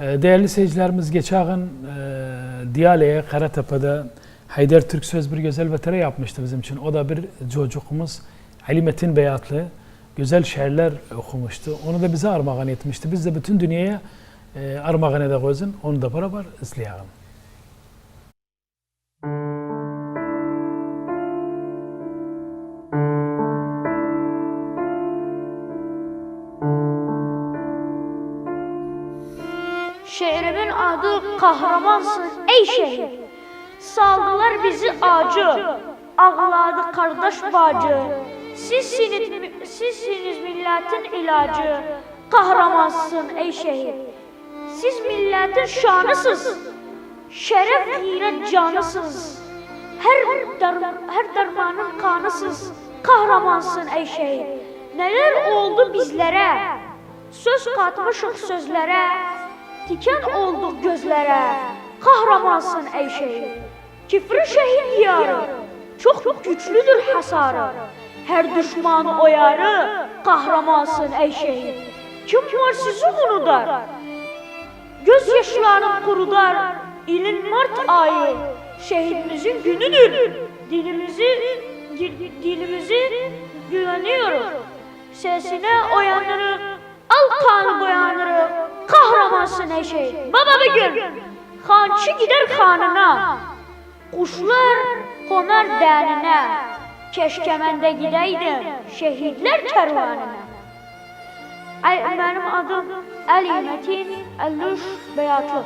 Ee, Değerli seyircilerimiz geçen gün e, Diyale'ye, Karatepe'de Haydar Türk Söz bir güzel vetere yapmıştı bizim için. O da bir çocuğumuz Ali Metin Beyatlı güzel şiirler okumuştu. Onu da bize armağan etmişti. Biz de bütün dünyaya e, armağan edeceğiz. Onu da beraber izleyelim. Şehrimin adı kahramansın ey şehir. Saldılar bizi acı, ağladı kardeş bacı. Sizsiniz, sizsiniz milletin ilacı, kahramansın ey şehir. Siz milletin şanısız, şeref gayret canısız. Her, dar, her dermanın kanısız, kahramansın ey şehir. Neler oldu bizlere, söz katmışık sözlere, Diken olduk gözlere, kahramansın ey şehir. Kifri şehir diyarı, çok güçlüdür hasarı. Her düşmanı oyarı, kahramansın ey şehir. Kim var sizi unudar? Göz yaşlarını kurudar, ilin Mart ayı, şehidimizin günüdür. Dilimizi, di- dilimizi güveniyoruz. Sesine oyanırı, al kanı boyanırı, kahramansın ey şehit. Baba bir gün, hançı gider kanına, kuşlar konar dənine, keşke mən də gidəydim şehitler kervanına. Ay, benim adım Ali Metin Əlluş Beyatlı.